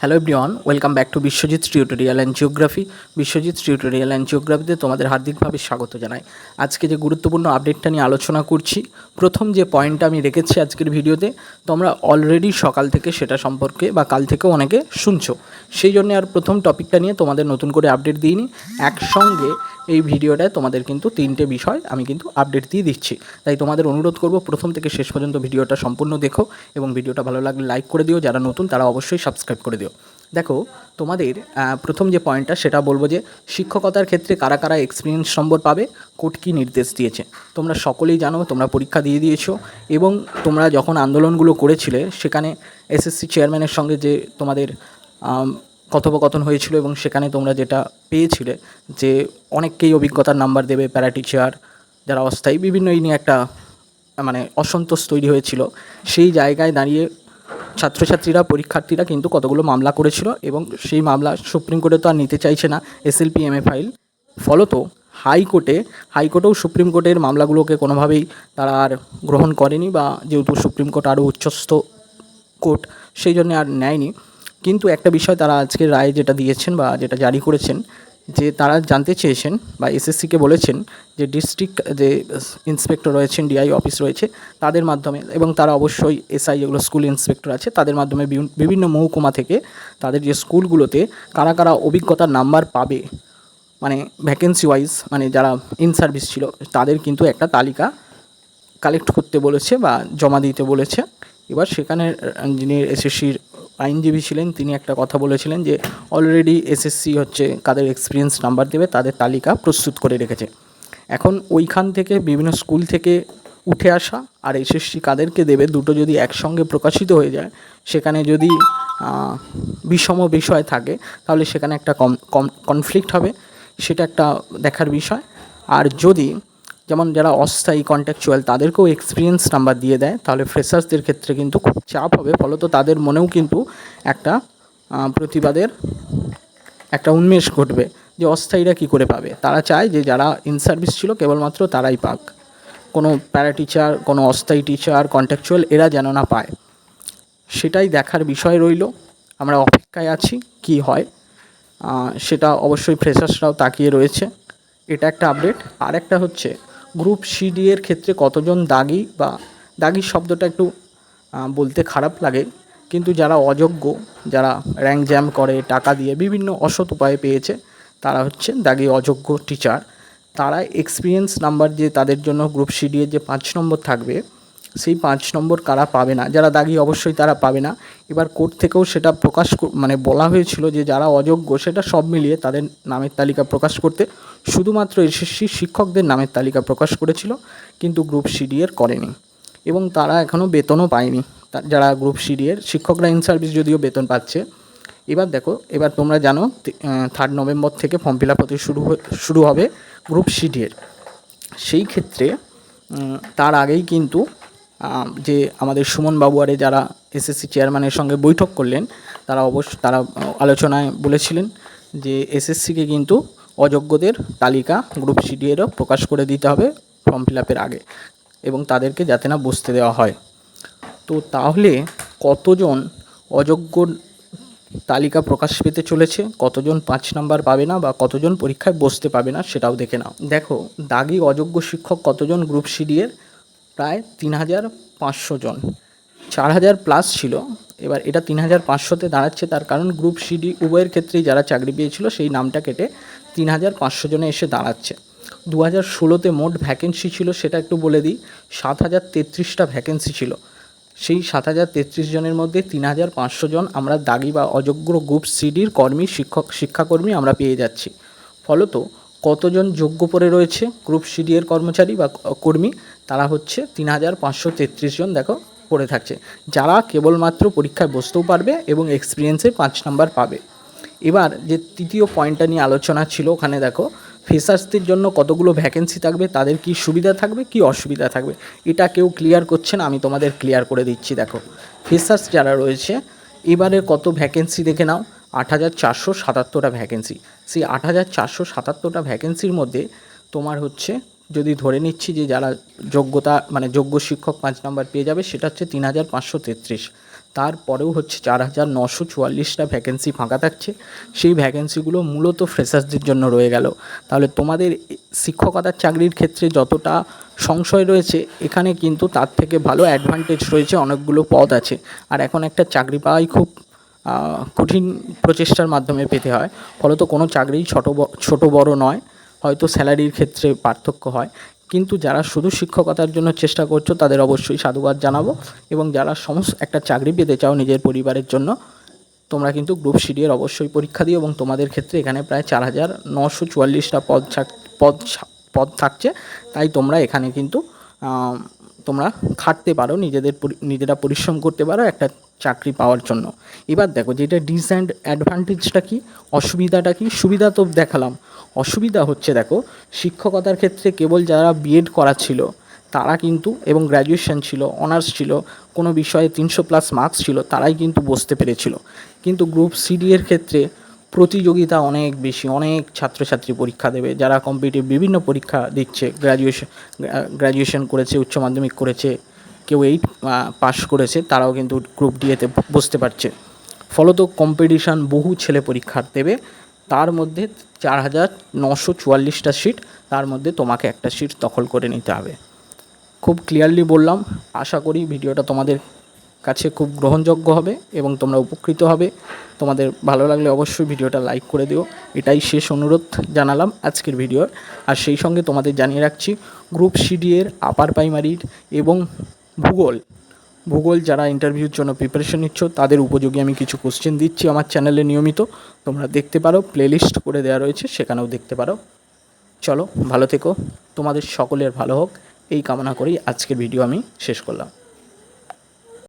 Hello everyone welcome back to Biswajit tutorial and geography Biswajit tutorial and জিওগ্রাফিতে তোমাদের হার্দিকভাবে স্বাগত জানাই। আজকে যে গুরুত্বপূর্ণ আপডেটটা নিয়ে আলোচনা করছি, প্রথম যে পয়েন্টটা আমি রেখেছি আজকের ভিডিওতে, তোমরা অলরেডি সকাল থেকে সেটা সম্পর্কে বা কাল থেকে অনেকে শুনছো। সেই জন্য আর প্রথম টপিকটা নিয়ে তোমাদের নতুন করে আপডেট দিইনি। একসঙ্গে এই ভিডিওটায় তোমাদের কিন্তু তিনটে বিষয় আমি কিন্তু আপডেট দিয়ে দিচ্ছি। তাই তোমাদের অনুরোধ করব প্রথম থেকে শেষ পর্যন্ত ভিডিওটা সম্পূর্ণ দেখো এবং ভিডিওটা ভালো লাগলে লাইক করে দিও। যারা নতুন তারা অবশ্যই সাবস্ক্রাইব করে দিও। দেখো, তোমাদের প্রথম যে পয়েন্টটা সেটা বলব যে শিক্ষকতার ক্ষেত্রে কারা কারা এক্সপিরিয়েন্স নম্বর পাবে কোর্ট কী নির্দেশ দিয়েছে। তোমরা সকলেই জানো, তোমরা পরীক্ষা দিয়ে দিয়েছ এবং তোমরা যখন আন্দোলনগুলো করেছিলে, সেখানে এসএসসি চেয়ারম্যানের সঙ্গে যে তোমাদের কথোপকথন হয়েছিল এবং সেখানে তোমরা যেটা পেয়েছিলে যে অনেককেই অভিজ্ঞতার নাম্বার দেবে প্যারা টিচার যারা অস্থায়ী, বিভিন্ন এই নিয়ে একটা মানে অসন্তোষ তৈরি হয়েছিল। সেই জায়গায় দাঁড়িয়ে ছাত্রছাত্রীরা, পরীক্ষার্থীরা কিন্তু কতগুলো মামলা করেছিল এবং সেই মামলা সুপ্রিম কোর্টে তো আর নিতে চাইছে না এসএলপিএমএ ফাইল ফলত হাইকোর্টে, হাইকোর্টেও সুপ্রিম কোর্টের মামলাগুলোকে কোনোভাবেই তারা আর গ্রহণ করেনি বা যেহেতু সুপ্রিম কোর্ট আরও উচ্চস্থ কোর্ট, সেই জন্য আর নেয়নি। কিন্তু একটা বিষয় তারা আজকে রায় যেটা দিয়েছেন বা যেটা জারি করেছেন, যে তারা জানতে চেয়েছেন বা এসএসসিকে বলেছেন যে ডিস্ট্রিক্ট, যে ইন্সপেক্টর রয়েছেন, ডিআই অফিস রয়েছে, তাদের মাধ্যমে এবং তারা অবশ্যই এসআই যেগুলো স্কুল ইন্সপেক্টর আছে, তাদের মাধ্যমে বিভিন- বিভিন্ন মহকুমা থেকে তাদের যে স্কুলগুলোতে কারা কারা অভিজ্ঞতার নাম্বার পাবে মানে ভ্যাকেন্সি ওয়াইজ মানে যারা ইন সার্ভিস ছিল, তাদের কিন্তু একটা তালিকা কালেক্ট করতে বলেছে বা জমা দিতে বলেছে। এবার সেখানে যিনি এসএসসির আইনজীবী ছিলেন, তিনি একটা কথা বলেছিলেন যে অলরেডি এসএসসি হচ্ছে কাদের এক্সপিরিয়েন্স নাম্বার দেবে, তাদের তালিকা প্রস্তুত করে রেখেছে। এখন ওইখান থেকে বিভিন্ন স্কুল থেকে উঠে আসা আর এসএসসি কাদেরকে দেবে, দুটো যদি একসঙ্গে প্রকাশিত হয়ে যায়, সেখানে যদি বিষম বিষয় থাকে, তাহলে সেখানে একটা কম কম কনফ্লিক্ট হবে, সেটা একটা দেখার বিষয়। আর যদি যেমন যারা অস্থায়ী কন্ট্যাকচুয়াল তাদেরকেও এক্সপিরিয়েন্স নাম্বার দিয়ে দেয়। তাহলে ফ্রেশার্সদের ক্ষেত্রে কিন্তু খুব চাপ হবে। ফলত তাদের মনেও কিন্তু একটা প্রতিবাদের একটা উন্মেষ ঘটবে যে অস্থায়ীরা কী করে পাবে। তারা চায় যে যারা ইন সার্ভিস ছিল, কেবলমাত্র তারাই পাক। কোনো প্যারা টিচার কোনো অস্থায়ী টিচার কন্ট্যাকচুয়াল এরা যেন না পায়। সেটাই দেখার বিষয় রইল। আমরা অপেক্ষায় আছি কি হয়। সেটা অবশ্যই ফ্রেশার্সরাও তাকিয়ে রয়েছে। এটা একটা আপডেট আর একটা হচ্ছে গ্রুপ সিডি এর ক্ষেত্রে কতজন দাগি বা দাগি শব্দটা একটু বলতে খারাপ লাগে। কিন্তু যারা অযোগ্য, যারা র্যাঙ্ক জ্যাম করে, টাকা দিয়ে বিভিন্ন অসৎ উপায়ে পেয়েছে, তারা হচ্ছে দাগি অযোগ্য টিচার তারা এক্সপিরিয়েন্স নাম্বার যে তাদের জন্য গ্রুপ সিডি এর যে পাঁচ নম্বর থাকবে সেই পাঁচ নম্বর কারা পাবে না? যারা দাগি অবশ্যই তারা পাবে না। এবার কোর্ট থেকেও সেটা প্রকাশ মানে বলা হয়েছিল যে যারা অযোগ্য সেটা সব মিলিয়ে তাদের নামের তালিকা প্রকাশ করতে শুধুমাত্র এসএসসি শিক্ষকদের নামের তালিকা প্রকাশ করেছিল, কিন্তু গ্রুপ সিডি এর করেনি। এবং তারা এখনও বেতনও পায়নি। যারা গ্রুপ সিডি এর শিক্ষকরা ইন সার্ভিস যদিও বেতন পাচ্ছে। এবার দেখো, এবার তোমরা জানো থার্ড নভেম্বর থেকে ফর্ম ফিল আপ হতে শুরু শুরু হবে গ্রুপ সিডি এর। সেই ক্ষেত্রে তার আগেই কিন্তু যে আমাদের সুমন বাবুয়ারে যারা এসএসসি চেয়ারম্যানের সঙ্গে বৈঠক করলেন, তারা অবশ্য তারা আলোচনায় বলেছিলেন যে এসএসসিকে কিন্তু অযোগ্যদের তালিকা গ্রুপ সিডিএরও প্রকাশ করে দিতে হবে ফর্ম ফিল আপের আগে এবং তাদেরকে যাতে না বসতে দেওয়া হয়। তো তাহলে কতজন অযোগ্য তালিকা প্রকাশ পেতে চলেছে? কতজন পাঁচ নাম্বার পাবে না বা কতজন পরীক্ষায় বসতে পাবে না সেটাও দেখে নাও। দেখো, দাগি অযোগ্য শিক্ষক কতজন গ্রুপ সিডি এর? প্রায় তিন হাজার পাঁচশো জন। চার হাজার প্লাস ছিল। এবার এটা তিন হাজার পাঁচশোতে দাঁড়াচ্ছে তার কারণ গ্রুপ সিডি উভয়ের ক্ষেত্রেই যারা চাকরি পেয়েছিল সেই নামটা কেটে তিন হাজার পাঁচশো জনে এসে দাঁড়াচ্ছে। দু হাজার ষোলোতে মোট ভ্যাকেন্সি ছিল সেটা একটু বলে দিই সাত হাজার তেত্রিশটা ভ্যাকেন্সি ছিল। সেই সাত হাজার তেত্রিশ জনের মধ্যে তিন হাজার পাঁচশো জন আমরা দাগি বা অযোগ্য গ্রুপ সিডির কর্মী, শিক্ষক, শিক্ষাকর্মী আমরা পেয়ে যাচ্ছি। ফলত কতজন যোগ্য পড়ে রয়েছে? গ্রুপ সিডি এর কর্মচারী বা কর্মী, তারা হচ্ছে তিন হাজার পাঁচশো তেত্রিশ জন, দেখো, পড়ে থাকছে। যারা কেবলমাত্র পরীক্ষায় বসতেও পারবে এবং এক্সপিরিয়েন্সে পাঁচ নাম্বার পাবে। এবার যে তৃতীয় পয়েন্টটা নিয়ে আলোচনা ছিল, ওখানে দেখো ফ্রেশার্সদের জন্য কতগুলো ভ্যাকেন্সি থাকবে, তাদের কি সুবিধা থাকবে, কি অসুবিধা থাকবে? এটা কেউ ক্লিয়ার করছে না, আমি তোমাদের ক্লিয়ার করে দিচ্ছি, দেখো। ফ্রেশার্স যারা রয়েছে এবারে কত ভ্যাকেন্সি দেখে নাও? আট হাজার চারশো সাতাত্তরটা ভ্যাকেন্সি সেই আট হাজার চারশো সাতাত্তরটা ভ্যাকেন্সির মধ্যে তোমার হচ্ছে, যদি ধরে নিচ্ছি যে যারা যোগ্যতা মানে যোগ্য শিক্ষক পাঁচ নাম্বার পেয়ে যাবে, সেটা হচ্ছে তিন হাজার পাঁচশো তেত্রিশ। তারপরেও হচ্ছে চার হাজার নশো চুয়াল্লিশটা ভ্যাকেন্সি ফাঁকা থাকছে। সেই ভ্যাকেন্সিগুলো মূলত ফ্রেশার্সদের জন্য রয়ে গেল। তাহলে তোমাদের শিক্ষকতার চাকরির ক্ষেত্রে যতটা সংশয় রয়েছে, এখানে কিন্তু তার থেকে ভালো অ্যাডভান্টেজ রয়েছে, অনেকগুলো পদ আছে। আর এখন একটা চাকরি পাওয়াই খুব কঠিন প্রচেষ্টার মাধ্যমে পেতে হয়। ফলত কোনো চাকরি ছোট ছোট বড় নয়। হয়তো স্যালারির ক্ষেত্রে পার্থক্য হয়। কিন্তু যারা শুধু শিক্ষকতার জন্য চেষ্টা করছ, তাদের অবশ্যই সাধুবাদ জানাব এবং যারা সমস্ত একটা চাকরি পেতে চাও নিজের পরিবারের জন্য, তোমরা কিন্তু গ্রুপ সিডিএর অবশ্যই পরীক্ষা দিও এবং তোমাদের ক্ষেত্রে এখানে প্রায় চার হাজার নশো চুয়াল্লিশটা পদ পদ পদ থাকছে। তাই তোমরা এখানে কিন্তু তোমরা খাটতে পারো, নিজেদের নিজেরা পরিশ্রম করতে পারো একটা চাকরি পাওয়ার জন্য। এবার দেখো যেটা ডিস অ্যান্ড অ্যাডভান্টেজটা কি, অসুবিধাটা কি? সুবিধা তো দেখালাম। অসুবিধা হচ্ছে দেখো, শিক্ষকতার ক্ষেত্রে কেবল যারা বিএড করা ছিল তারা কিন্তু, এবং গ্র্যাজুয়েশন ছিল অনার্স ছিল, কোনো বিষয়ে তিনশো প্লাস মার্কস ছিল, তারাই কিন্তু বসতে পেরেছিল। কিন্তু গ্রুপ সিডি এর ক্ষেত্রে প্রতিযোগিতা অনেক বেশি, অনেক ছাত্রছাত্রী পরীক্ষা দেবে, যারা কম্পিটিভ বিভিন্ন পরীক্ষা দিচ্ছে গ্র্যাজুয়েশন গ্র্যাজুয়েশন করেছে, উচ্চ মাধ্যমিক করেছে, কেউ এইট পাশ করেছে, তারাও কিন্তু গ্রুপ ডিএতে বসতে পারছে। ফলত কম্পিটিশান বহু ছেলে পরীক্ষা দেবে, তার মধ্যে চার হাজার নশো চুয়াল্লিশটা সিট তার মধ্যে তোমাকে একটা সিট দখল করে নিতে হবে। খুব ক্লিয়ারলি বললাম, আশা করি ভিডিওটা তোমাদের কাছে খুব গ্রহণযোগ্য হবে এবং তোমরা উপকৃত হবে। তোমাদের ভালো লাগলে অবশ্যই ভিডিওটা লাইক করে দিও। এটাই শেষ অনুরোধ জানালাম আজকের ভিডিওর। আর সেই সঙ্গে তোমাদের জানিয়ে রাখছি, গ্রুপ সিডি এর আপার প্রাইমারির এবং ভূগোল। ভূগোল যারা ইন্টারভিউর জন্য প্রিপারেশন নিচ্ছ, তাদের উপযোগী আমি কিছু কোশ্চেন দিচ্ছি আমার চ্যানেলে নিয়মিত। তোমরা দেখতে পারো প্লেলিস্ট করে দেওয়া রয়েছে, সেখানেও দেখতে পারো। চলো, ভালো থেকো। তোমাদের সকলের ভালো হোক। এই কামনা করেই আজকের ভিডিও আমি শেষ করলাম।